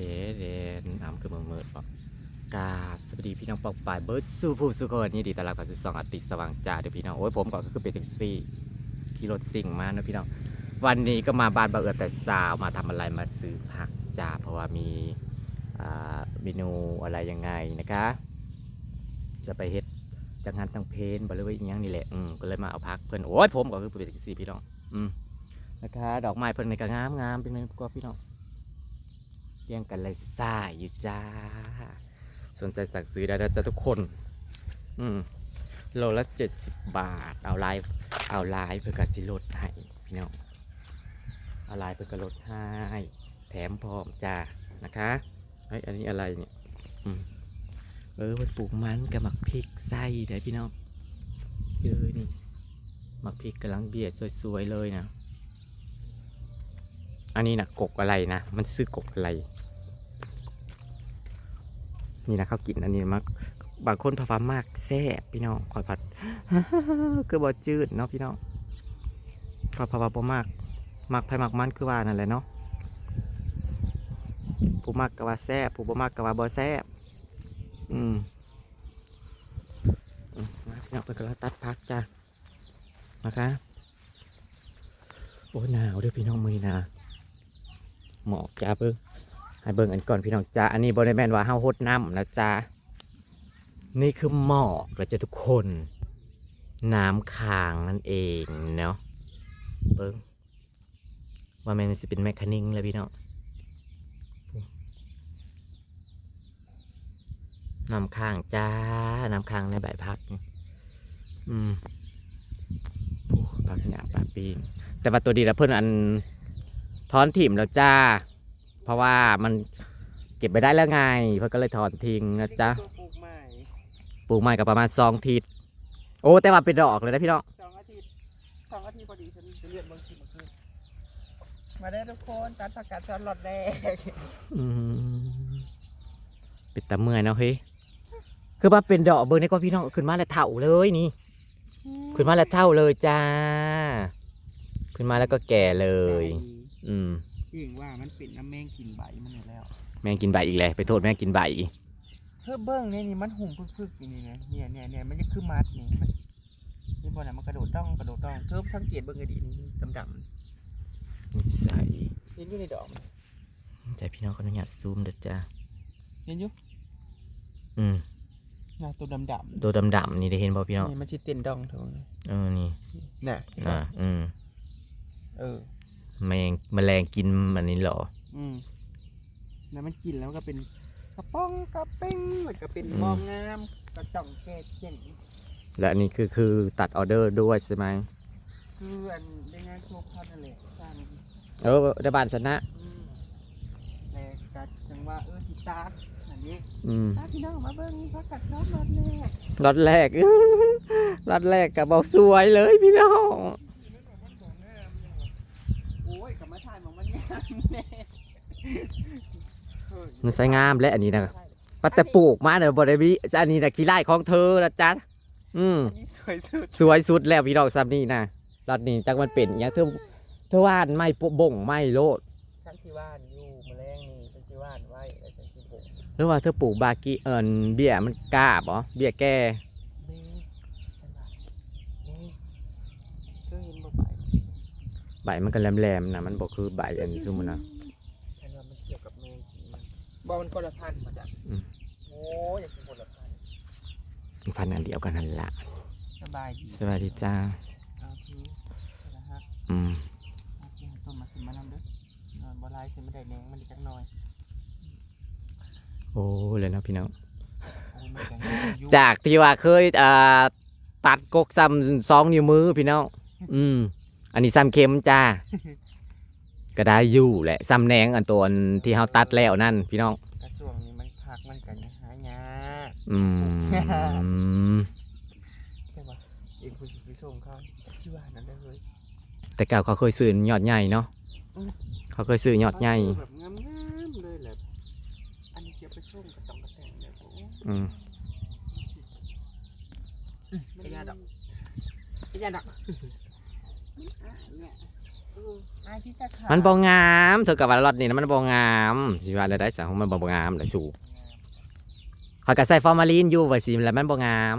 ดเดนน้ำคือเมืองเมิดปะกาสวัสดีพี่น้องปอกปลายเบิร์ดสู้ผู้สู้คนนี่ดีต้อนรับเข้าสู่สองอาทิสว่างจ้าเดี๋ยวพี่น้องโอ้ยผมก็คือเป็นแท็กซี่ขี่รถสิ่งมานะพี่น้องวันนี้ก็มาบ้านบาเอือแต่สาวมาทำอะไรมาซื้อผักจ้าเพราะว่ามีเมนูอะไรยังไงนะคะ จะไปเฮ็ดจังงานตังเพนบริเวณอีกอย่างนี่แหละอืมก็เลยมาเอาพักเพื่อนโอ้ยผมก็คือเป็นแท็กซี่พี่น้องอืมนะคะดอกไม้เพิ่อนในก็งามงามเป็นไงกว่าพี่น้อง เรียงกันเลยซ่าอยู่จ้า สนใจสั่งซื้อได้นะจ๊ะทุกคน อืมโลละเจ็ดสิบบาท เอาลายเอาลายเพื่อกสิลดให้พี่น้องเอาลายเพื่อกลดให้แถมพร้อมจ้านะคะเฮ้ยอันนี้อะไรเนี่ยอเออมันปลูกมันกับหมักพริกไส้เด้พี่น้องเออนี่หมักพริกกำลังเบียดสวยๆเลยนะ อันนี้นะกกอะไรนะ มันซื้อกกอะไร นี่นะเขากินอันนี้มากบางคนพฟ้ามากแซ่บพี่น้องคอยผัดคือบอจืดเนาะพี่น้องคอยพาฟ้าบ่มากมากไผมากมันคือว่านั่นแหละเนาะผู้มากก็ว่าแซ่บผู้บ่มากก็ว่าบ่แซ่บอืมมาพี่น้องเพิ่นกำลังตัดพักจ้านะคะโอ้หนาวเด้อพี่น้องมือหนา หมอกจ้าเบิ่งให้เบิ่งอันก่อนพี่น้องจ้าอันนี้บริแมนว่าเฮาฮดน้ำนะจ้านี่คือหมอกแล้วจ้ะทุกคน น้ำค้างนั่นเองเนาะเบิ่งว่าแมันสิเป็นแมคคานิงเลยพี่น้องน้ำค้างจ้าน้ำค้างในใบพักอืมพักหยาบปาปีแต่ว่าตัวดีแล้วเพิ่อนอัน ถอนถิ่มแล้วจ้า เพราะว่ามันเก็บไปได้แล้วไง เพื่อก็เลยถอนทิ้งนะจ๊ะปลูกใหม่ปลูกใหม่กับประมาณสองทิศโอ้แต่ว่าเป็นดอกเลยนะพี่น้องสองอาทิตย์สองอาทิตย์พอดีฉันจะเรียนบางทีมาคืนมาได้ทุกคนตัดผักกาดซอนหลอดแดงอืมเป็นตะเมื่อยเนาะเฮ้ยคือว่าเป็นดอกเบอร์นี่ก็พี่น้องขึ้นมาแล้วเท่าเลยนี่ ขึ้นมาแล้วเท่าเลยจ้า ขึ้นมาแล้วก็แก่เลย อืมจริงว่ามันเป็นน้ำแมงกินใบมันอยู่แล้วแม่งกินใบอีกแล้วไปโทษแม่งกินใบอีกเพื่อเบิ้งเนี่ยนี่มันหุ่มพึกๆอย่างนี้นะเนี่ยเนี่ยเนี่ยมันจะคือมัดนี่มันนี่บอลน่ะมันกระโดดต้องกระโดดต้องเธอสังเกตเบิ้งให้ดีนี่ดำนิสัยๆเห็นอยู่ในดอกมันใจพี่น้องก็อนุญาตซูมเด้อจ้าเห็นอยู่อืมนะตัวดำๆตัวดำๆนี่ได้เห็นบ่พี่น้องนี่มันจะเต้นดองเท่านั้นเออนี่น่ะ อ่าอืมเออ แมงแมลงกินอันนี้เหรอ อืมแล้วมันกินแล้วมันก็เป็นกระป้องกระเป้งมันก็เป็นอืม มองงามกระจ่องแก่เช่นและอันนี้คือคือตัดออเดอร์ด้วยใช่ไหมคืออันในงานโชว์พอนั่นแหละสร้างเออได้บานชนะอืมแต่กัดจังว่าเออสิตาร์ทอันนี้อืมตาพี่น้องมาเบิ้งพักกัดซ้อมรถแน่รอดแรกรอดแรกกับเบาสวยเลยพี่น้อง โอ้ยกลับมาถ่ายมองมันงามแน่เออ มันใส่งามและอันนี้นะปัตตะปลูกมาเดี๋ยวบริวิอันนี้นะขี้ไล่ของเธอนะจ๊ะอืมอันนี้สวยสุดสวยสุดแล้วพี่น้องซัมนี่นะรอดนี้จักมันเป็นอย่างเธอเธอว่านไม่ปะบ่งไม่โลดฉันที่ว่านอยู่แมลงนี่ฉันที่ว่านไว้แล้วฉันที่ปลูกหรือว่าเธอปลูกบากีเอิญเบี้ยมันกล้าบอเบี้ยแก่นี่ฉันว่านี่เคยเห็นบ่ไปใบมันก็แหลมๆนะมันบอกคือใบอันซุมนะ ฉันว่ามันเกี่ยวกับแมงกินมัน บ่มันคนละพันธุ์มาจากอืม โอ้ยอยากกินคนละพันธุ์พันธุ์อันเดียวกันนั่นละสบายดีสวัสดีจ้า เอาทีนะฮะอืมเอาทีต้นมาขึ้นมานำเด้อนอนบ่ลายขึ้นไม่ได้แหนงมันอีกจักหน่อยโอ้เลยเนาะพี่น้อง โอ้ยมันก็ยังอยู่จากที่ว่าเคยอ่าตัดกกซ้ำสองนิ้วมือพี่น้อง อืม อันนี้ซ้ำเข็มจ้า ก็ได้อยู่แหละซ้ำแหนงอันตัวอันที่เขาตัดแล้วนั่นพี่น้อง กระช่วงนี้มันพักมันกันนะหายากอืมแต่ว่าเองผู้สิไปส่งเขาชื่อว่านั้นได้เลยแต่เก่าเขาเคยซื้อยอดใหญ่เนาะอืมเขาเคยซื้อยอดใหญ่แบบงามๆเลยแหละอันนี้เสียไปส่งกระต้องกระแตงเลยโอ้ยอืมไอ้ยาดอกไอ้ยาดอกเนี่ยเออ อ้ายพี่จะขา มันบ่งามเธอกับว่ารถนี่นะมันบ่งามสิว่าได้ได้สังมันบ่งามได้สูเขาก็ใส่ฟอร์มาลีนอยู่ไว้สิแล้วมันบ่งาม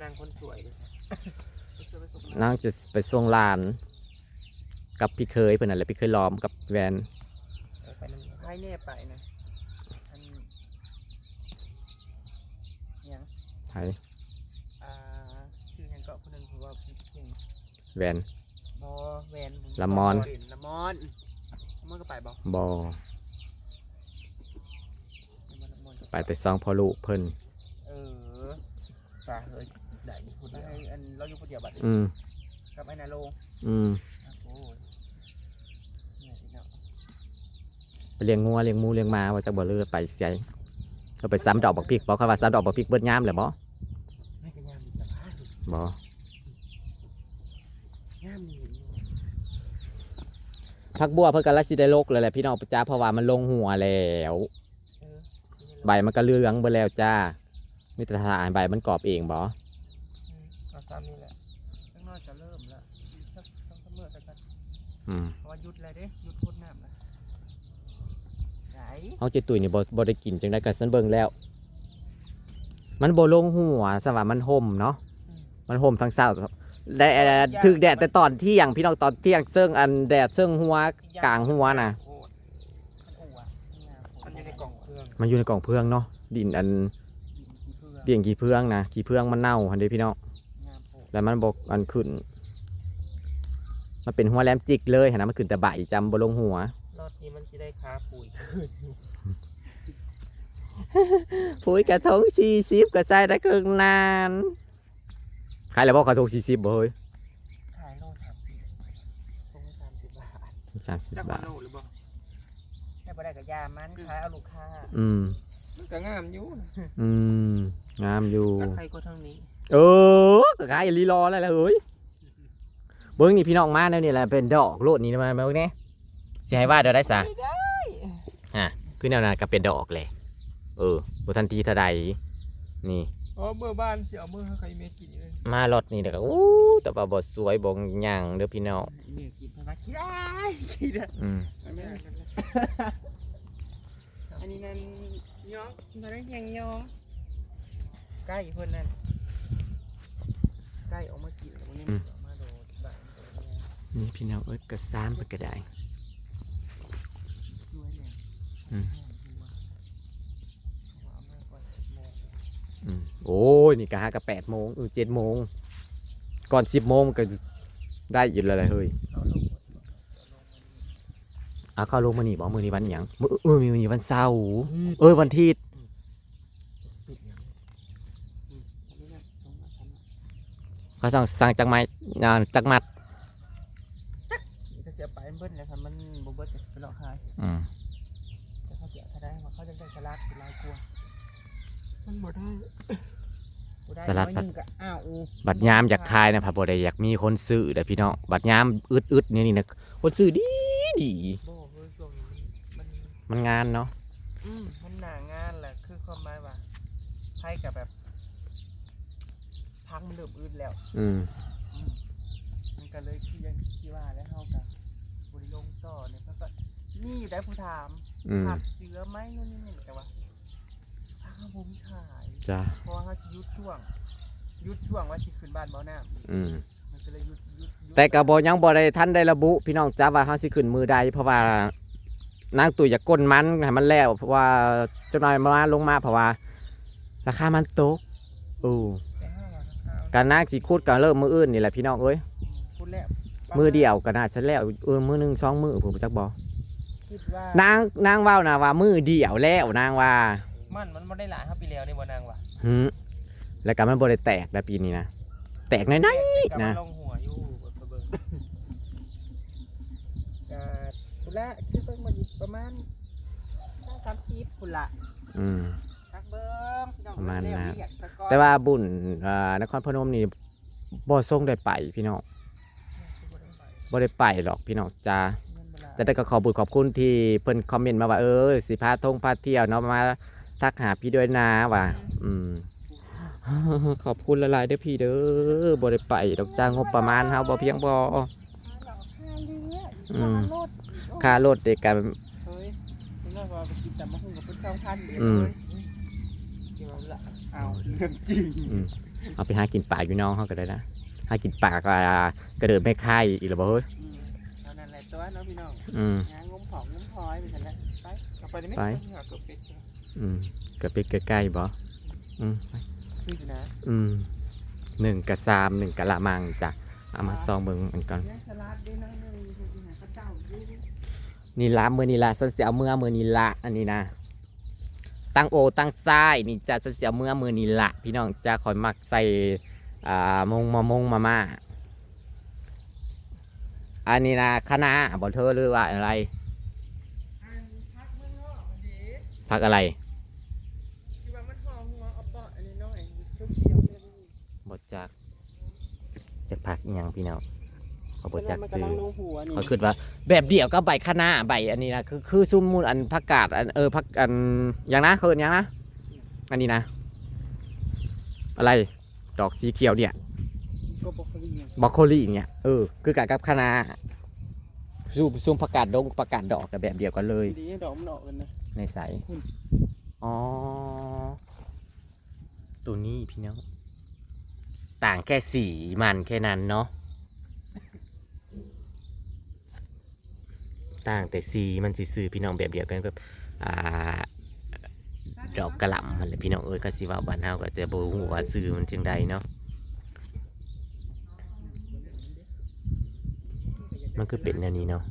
นางคนสวยเลยนางจะไปส่งหลาน กับพี่เคยเพิ่นนั่นแหละพี่เคยล้อมกับแวนไปนั่นให้แน่ไปนะอันยัง ไผ อ่าชื่อยังก็คนหนึงเพราะว่าพี่เก่ง แวน บอแวนละมอนละมอนละมอนก็ไปบอกบ่ละมอนก็ไปแต่ซองพอลูกเพิ่น เออตาเฮ้ยได้คนเดียวอันเราอยู่คนเดียวบัดนี้อืม กับไอ้นาโลอืม อะโอ้ยเนี่ยพี่น้องไปเลี้ยงงัวเลี้ยงหมูเลี้ยงหมาว่าจักบ่เลือไปเสียเราไปซ้ำดอกบักพริกบ่เขาว่าซ้ำดอกบักพริกเบิดยามแหละบ่ไม่ก็ยามดีแต่ว่าบ่ยามดี ผักบัวเพิ่นก็ละสิได้ลกเลยแหละพี่น้องจ้าเพราะว่ามันลงหัวแล้วเออใบมันก็เหลืองเบิดแล้วจ้ามีแต่ทานใบมันกรอบเองบ่อืมเอาซ้ำนี่แหละข้างนอกจะเริ่มแล้วอีกสักสองสามมื้อแต่กันอืมเพราะว่าหยุดแล้วเด้หยุดพ่นน้ำนะไหนเฮาจิตุยนี่บ่บ่ได้กินจังได๋ก็ซันเบิ่งแล้ว มันบ่ลงหัวสว่ามันห่มเนาะมันห่มทั้งเช้า ได้เอ่อถึกแดดแต่ตอนเที่ยงพี่น้องตอนเที่ยงเซิงอันแดดเซิงหัวกลางหัวน่ะโอ้ยมันอ้วมันอยู่ในกล่องเครื่องมันอยู่ในกล่องเพืองเนาะดินอันดินขี้เพื่อเตียงขี้เพืองนะขี้เพืองมันเน่าหันเด้พี่น้องงามโพดแล้วมันบกอันขึ้น มันเป็นหัวแหลมจิกเลยหันนะมันขึ้นแต่ใบจำบลงหัวรอบนี้มันสิได้ค้าปุ๋ยปุ๋ยกระทงชีซิบก็ใส่ได้ครึ่งนาน ขายแล้วบอกกระทงชีซิบบ่เฮ้ยขายโลสามสิบคงสามสิบบาทสามสิบจักบาท โลหรือบ่แค่บ่ได้กับยามันขายเอาลูกค้าอืม มันก็งามอยู่นะอืม งามอยู่แล้วใครก็ทั้งนี้เออก็ขายอย่าลีรอแล้วแหละเฮ้ย เบิ้งนี่พี่น้องมาแล้วนี่แหละเป็นดอกโลดนี่มาเบิ้งเนี่ยสิให้ว่าเดี๋ยวได้ซะ ไม่ได้คือแนวนั้นก็เป็นดอกเลย เออบุทันทีเท่าใดนี่ อ๋อเมื่อบ้านสิเอาเมื่อให้ใครเมียกินเลยมารถนี่เด็กอู้แต่ว่าบทสวยบงหยังเด้อพี่น้องเมียกินเพราะว่าขี้ได้ขี้ได้อืมอันนี้อันนี้นั่นยองตอนนั้นยังยองใกล้เพื่อนนั่นใกล้ออกมากินแล้วมันยังออกมาโดดบ้านโดดเนี่ยนี่พี่น้องเอ้ยกระซ้ำไปกระไดสวยเนี่ยอืม เอามากกว่าสิบโมง อืม โอ้ยนี่กะฮะกะแปดโมงเออเจ็ดโมงก่อนสิบโมงก็ได้อยู่แล้วแหละเฮ้ยเอาลงหมดเอาลงมานี่เอาเข้าลงมานี่บอกมือนี้วันหยังมือเออมีวันนี้วันเสาร์เออวันอาทิตย์ปิดอย่างอืมอันนี้นะลงมาทำนะเขาสั่งสั่งจากไม้อ่าจากมัดนี่ก็เสียไปเบิ้ลแล้วครับมันบ่เบิ้ลจะเป็นหลอกขายอืมแต่เขาเสียถ้าได้มาเขาจะได้สลัดเป็นลายกลัวมันบ่ได้บ่ได้ น้อยหนึ่งก็อ้าวอูบัดยามอยากขายนะพะบ่ได้อยากมีคนซื้อเด้อพี่น้องบัดยามอึดอึดๆนี่นี่นะคนซื้อดีดีบ่เฮ้ยช่วงนี้มันมันงานเนาะอืมมันหนางานแหละคือความหมายว่าไพ่กับแบบพังมันเริ่มอืดแล้ว อืมอืมมันก็เลยคือยังที่ว่าแล้วเฮากับบริลงต่อเนี่ยเขาก็นี่อยู่ได้ผู้ถามอืมผักเสือไหมนู่นนี่นี่แต่ว่าผัก เขาผมขายจ้าเพราะว่าเขาสิหยุดช่วงหยุดช่วงว่าสิขึ้นบ้านเบาน้ำอีกอืมมันก็เลยหยุดหยุดหยุดแต่กระบยังบ่ได้ท่านได้ระบุ พี่น้องจ้าว่าเฮาสิขึ้นมือใดเพราะว่านางตุ๋ยอยากก้นมันให้มันแล้วเพราะว่าเจ้าหน่อยมาลงมาเพราะว่า ราคามันตกโอ้แต่ห้าว่าข้าวการนางสิคูดก็เริ่มมืออื่นนี่แหละพี่น้องเอ้ยพูดแล้วมือเดียวก็น่าจะแล้วเออมือหนึงสองมือผมบ่จักบ่คิดว่านางนางเว้านะว่ามือเดียวแล้วนางว่า มันมันไม่ได้หลายครับปีแล้วนี่บ่นางว่ะหึแล้วก็มันบ่ได้แตกแล้วปีนี้นะแตกน้อยนะนะ ลงหัวอยู่เบิ่งเบิ่งก็พุ่นละคือเบิ่งมันประมาณสามสิบพุ่นละๆอืม ทักเบิ่งพี่น้องประมาณนั้น เรียกตะกอนแต่ว่าบุญอ่านครพนมนี่บ่ทรงได้ไปพี่น้องบ่ได้ไปหรอกพี่น้องจ้า แต่ได้ก็ขอบุญขอบคุณที่เพิ่นคอมเมนต์มาว่าเออสิพาท่องพาเที่ยวเนาะมา ทักหาพี่ด้วยนะว่าอืม ขอบคุณละลายๆเด้อพี่เด้อบ่ได้ไปดอกจ้างงบประมาณเฮาบ่เพียงพออืมค่ารถเด็กกันเฮ้ยคุณน่าว่าไปกินแต่มะฮุ่งกับเพื่อนสองพันเดียวอืมเลยเกี่ยวละเอาเรื่องจริงอืมเอาไปหากินปลาอยู่น้องเฮาก็ได้นะหากินปลาก็กระเดินไม่ค่ายอีกแล้วบ่เฮ้ยอืมเอานั่นแหละตัวเน้องพี่น้องอืมงานงมผองงมพลอยไปเสร็จแล้ว ไปเอาไปได้ไหมไปหาเกือบเป็ดอืมก็ไปใกล้ๆบ่อืมนี่นะอืมหนึ่งกระซามหนึ่งกะละมังจ้ะเอามาซองเบิ่งอันก่อนเนี่ยสลัดด้วยนะเนี่ยมีคนหาข้าวเจ้าด้วยนี่ละมือนี่ละสันเสียวเมื่อมือนี่ละอันนี้นะตั้งโอตั้งซ้ายนี่จะสันเสียวเมื่อมือนี่ละพี่น้องจะคอยมักใส่อ่ามงมามงมาม่าอันนี้นะคณะบอเธอหรือว่าอะไร อันพักเมืองนอกอัน นี้พักอะไรที่ว่ามันห่อหัวเอาเปาะอันนี้น้อยชุบเชียวเลยนี่บดจากจากพักอิหยังพี่น้องขอบดจากมันซื้กำลัองลงหัวนี่เขาคิดว่าแบบเดียวก็ใบคณะใบอันนี้นะคือคือซุ่มมูลอันผักกาดอันเออผักอันอย่างนะเขาเอินหยังนะอันนี้นะ อะไรดอกสีเขียวเนี่ยก็บอกเขาเรียกบรอกโคลีเนี่ยเออคือกับกับคณะซุ่มซุ่มผักกาดดงผักกาดดอกกับแบบเดียวกันเลยดีดอกมันออกกันนะ ในใสอืมอ๋อ ตัวนี้พี่น้อง ต่างแค่สีมันแค่นั้นเนาะ ต่างแต่สีมันสีซื้อพี่น้องแบบเดียวกันกับอ่า ดอกกระหล่ำมันแหละพี่น้องเอ้ยก็สิว่าบ้านเฮาก็จะบ่ฮู้ว่าซื้อมันจังใดเนาะ มันคือเป็นแนวนี้เนาะ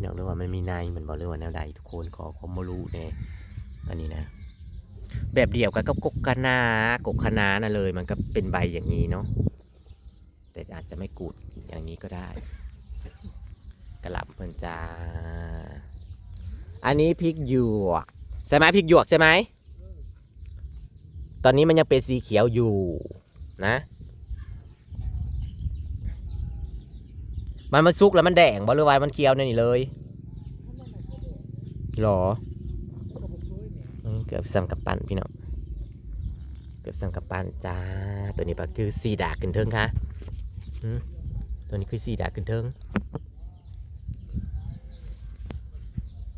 พี่น้องเรียกว่ามันมีในมันบอกเลยว่าแนวใดทุกคนขอความบ่รู้แน่อันนี้นะ แบบเดียวกันกับกกคะนากกคะนาน่ะเลย มันก็เป็นใบอย่างนี้เนาะแต่อาจจะไม่กูดอย่างนี้ก็ได้กระหล่ำเพิ่นจ้าอันนี้พริกหยวกใช่ไหมพริกหยวกใช่ไหมตอนนี้มันยังเป็นสีเขียวอยู่นะ มันมันสุกแล้วมันแดงบหริวารมันเขียวเนี่ยนี่เลยหรอเกือบซ้ำกับปั้นพี่น้องเกือบซ้ำกับปั้นจ้า ตัวนี้ปะคือสีดาขึ้นเทิงค่ะตัวนี้คือสีดาขึ้นเทิง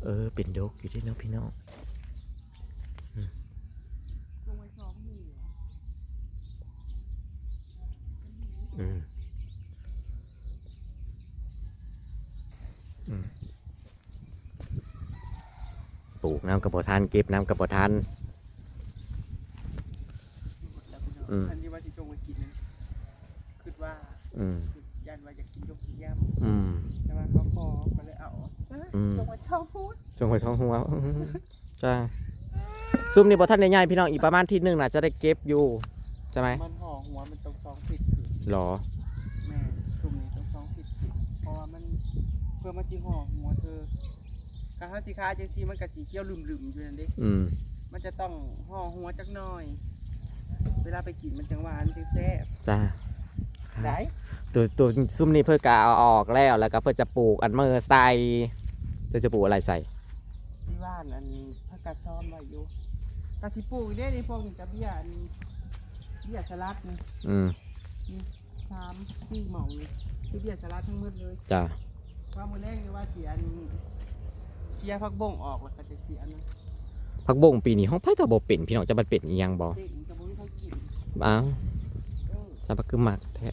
เออเป็นดกอยู่ที่เนาะพี่น้อง ลงไปสองมือ อืมอืมปลูก น้ำกระบอกทานเก็บน้ำกระบอกทานแล้วพี่น้องอืมอันที่ว่าที่จงไปกินนะคิดว่าอืมคือยันว่าอยากกินยกกินย่อืมำแต่ว่าเขาพอก็เลยเอาซะอืมจงมาชอบพูดจงไปท้องหัวอื้อหือจ้าซุ่มนี่บอท่านใหญ่ๆพี่น้องอีกประมาณที่หนึ่งน่ะจะได้เก็บอยู่ใช่ไหมมันห่อหัวมันตรงสองผิดหรอแม่ซุ่มนี้ตรงสองผิดเพราะว่ามันเพื่อมาจีห่อหัวเธอ การทาสีค้าจังซีมันกะจีเกี้ยวลืมๆอยู่นั่นเดิอืมมันจะต้องห่อหัวจักหน่อย เวลาไปกินมันจังหวานจังแซ่บจ้าได้ตัวตัวซุ่มนี่เพื่อกะเอาออกแล้วแล้วก็เพื่อจะปลูกอันเมื่อใส่เธอจะปลูกอะไรใส่ที่ว่านอันนี้ผักกาดซ้อมไว้อยู่กะสิปลูกได้ในพวกนี้กะเบี้ยอันนี้เบี้ยสลัดนี่อืมสามสี่หม่องนี่คือเบี้ยสลัดทั้งหมดเลยจ้า ว่ามือแรกนี่ว่าเสียอัน เสียผักบงออกแล้วก็จะเสียอันนั้นผักบงปีนี้ห้องไผ่ก็บ่เป็นพี่น้องจะมันเป็นอีหยังบ่เด็กมันจะบ่มีทั้งกินอ้าวเออซาบักคือหมักแท้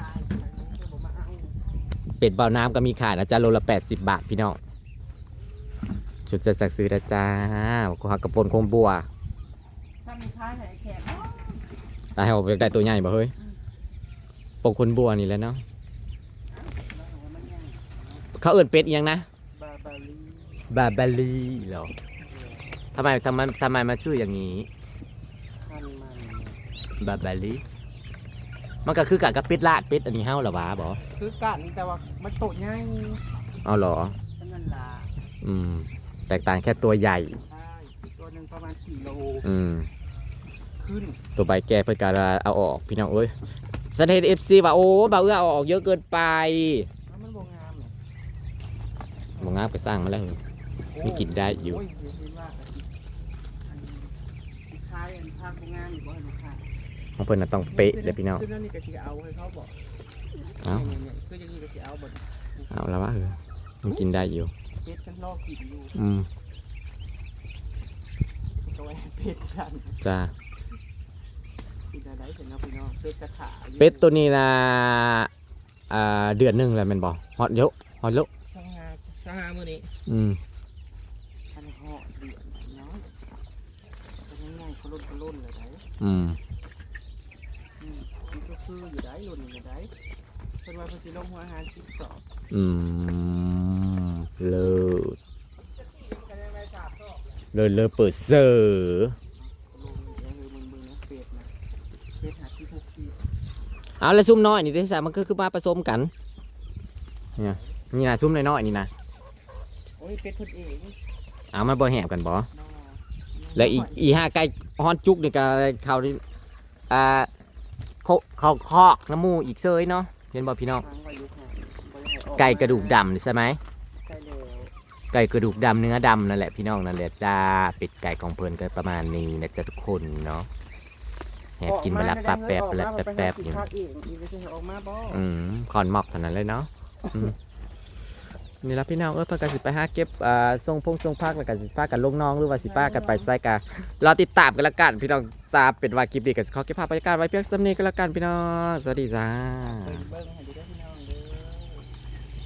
ตายไปแล้วจะบ่มาเอาเป็ดเบาน้ำก็มีขายนะจ๊ะโลละ 80 บาทพี่น้องชุดจะสั่งซื้อนะจ้าก็หักกระปนโคมบัวถ้ามีค้ายไหนแขกเนาะตายเอาไปได้ตัวใหญ่บ่เฮ้ยปงคนบัวนี่แหล้วเนาะแล้วเอาไว้มันยังเขาเอิ้นเป็ดอีหยังนะบาบาลี บาบาลีเหรอทำไมทำไมทำไมมันชื่ออย่างนี้พันมันบาบาลี มันก็คือกับกับเป็ดลาดเป็ดอันนี้เฮาเหรอวะบ่คือกันแต่ว่ามันโตใหญ่เอาเหรอทั้งนั้นล่ะอืม แตกต่างแค่ตัวใหญ่ ใช่ตัวหนึ่งประมาณ4โลอืม ขึ้นตัวใบแก่เพื่อการเอาออกพี่น้องเอ้ยสเตทเอฟซีว่าโอ้บ่าวเอื้อเอาออกเยอะเกินไปแล้วมันบ่งามเนี่ยบงงามไปสร้างมาแล้ว มีกินได้อยู่ โเห็นว่ากะทิอันนี้คล้ายอันภาคบ่งามอยู่บ่ให้ลูกค้าของเพิ่นน่ะต้องเป๊ะเด้อพี่น้อง คือนั่นนี่ก็สิเอาให้เขาบอกเอ้าเนี่ยๆคืออย่างนี้ก็สิเอาบ่เอาแล้วว่าเออมันกินได้อยู่เป็ดฉันลอกกินอยู่อืมก็ไว้ให้เป็ดฉันจ้ากินอะไรเสร็จแล้วพี่น้องเป็ดกระขาอยู่เป็ดตัวนี้นะอ่าเดือนหนึงแล้วแม่นบ่ฮอดเยอะฮอดเยอะช่างหาช่างหามื้อนี้อืม อันเหาะเดือนเนาะเป็นง่ายๆเขา ลุ่นเขาลุ่นเลยได้อืมอืมมันก็คืออยู่ได้ลุ่นอยู่ได้เป็นว่าเพิ่นสิลงหัวอาหารสิบสอบอืมเลิศเลิศเลิศเปิดเสือลงเดี๋ยวเบิ่งเบิ่งนะเป็ดนะเป็ดหาที่หกสิบเอาแล้วซุ่มน้อยนี่ได้ใส่มันก็คือมาผสมกันเนี่ยนี่นะซุ่มน้อยๆนี่นะโอ้ยเป็ดเพิ่นเองเอามาบ่แหบกันบ่เนาะแล้วอีอีห้าไก่ ฮอนจุกนี่ก็เขาที่อ่าเขาเขาคอกน้ำมูอีกเซยเนาะเห็นบ่พี่น้องทางไว้อยู่ค่ะบ่ได้ให้ออไก่กระดูกดำนี่ใช่ไหมไก่แล้วไก่กระดูกดำเนื้อดำนั่นแหละพี่น้องนั่นแหละจ้าเป็ดไก่ของเพิ่นก็ประมาณนี้นะจ๊ะทุกคนเนาะแหบกินมาละปับแป๊บละแป๊บแป๊บๆอยู่ออกมาไปหากินข้าวเองอีกไม่ใช่ออกมาบ่อืมคอนหมอกเท่านั้นเลยเนาะอืม นี่ละพี่น้องเอ้ยเพิ่นก็สิไปหาเก็บอ่าทรงพงทรงพักแล้วก็สิพากันลงน้องหรือว่าสิพากันไปไซกะรอติดตามกันละกันพี่น้องทราบเป็นว่าคลิปนี้ก็สิขอเก็บภาพบรรยากาศไว้เพียงสำนี้กันละกันพี่น้องสวัสดีจ้า